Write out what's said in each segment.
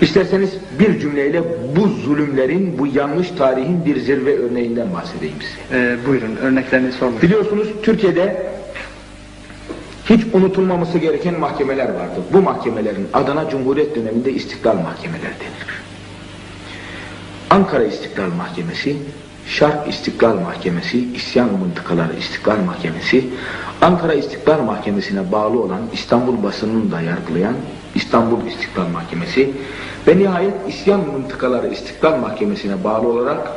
İsterseniz bir cümleyle bu zulümlerin, bu yanlış tarihin bir zirve örneğinden bahsedeyim size. Ee, buyurun örneklerini sormuş. Biliyorsunuz Türkiye'de hiç unutulmaması gereken mahkemeler vardı. Bu mahkemelerin adına Cumhuriyet döneminde istiklal mahkemeleri denilir. Ankara İstiklal Mahkemesi, Şark İstiklal Mahkemesi, İsyan Mıntıkaları İstiklal Mahkemesi, Ankara İstiklal Mahkemesi'ne bağlı olan İstanbul basınını da yargılayan İstanbul İstiklal Mahkemesi ve nihayet İsyan Mıntıkaları İstiklal Mahkemesi'ne bağlı olarak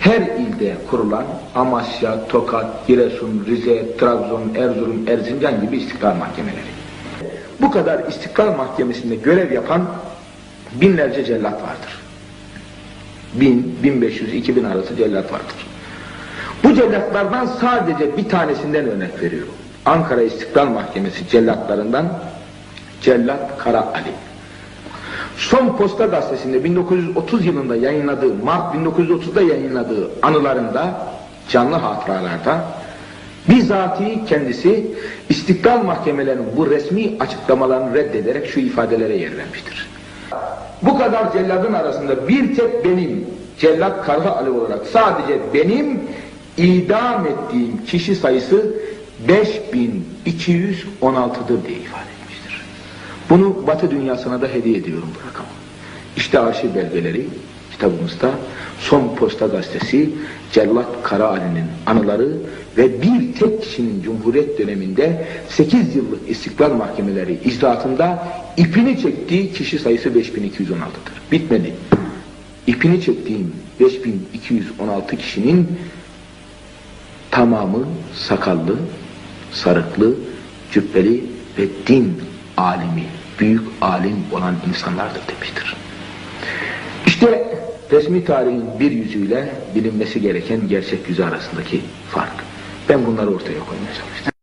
her ilde kurulan Amasya, Tokat, Giresun, Rize, Trabzon, Erzurum, Erzincan gibi istiklal mahkemeleri. Bu kadar istiklal mahkemesinde görev yapan binlerce cellat vardır. 1000, 1500, 2000 arası cellat vardır. Bu cellatlardan sadece bir tanesinden örnek veriyorum. Ankara İstiklal Mahkemesi cellatlarından Cellat Kara Ali. Son Posta Gazetesi'nde 1930 yılında yayınladığı, Mart 1930'da yayınladığı anılarında, canlı hatıralarda bizatihi kendisi istiklal mahkemelerinin bu resmi açıklamalarını reddederek şu ifadelere yer vermiştir. Bu kadar celladın arasında bir tek benim, cellat Karha Ali olarak sadece benim idam ettiğim kişi sayısı 5216'dır diye ifade. Bunu Batı dünyasına da hediye ediyorum bu rakamı. İşte arşiv belgeleri kitabımızda Son Posta Gazetesi Cellat Kara Ali'nin anıları ve bir tek kişinin Cumhuriyet döneminde 8 yıllık istiklal mahkemeleri icraatında ipini çektiği kişi sayısı 5216'dır. Bitmedi. İpini çektiğim 5216 kişinin tamamı sakallı, sarıklı, cübbeli ve din alimi, büyük alim olan insanlardır demiştir. İşte resmi tarihin bir yüzüyle bilinmesi gereken gerçek yüzü arasındaki fark. Ben bunları ortaya koymaya çalıştım.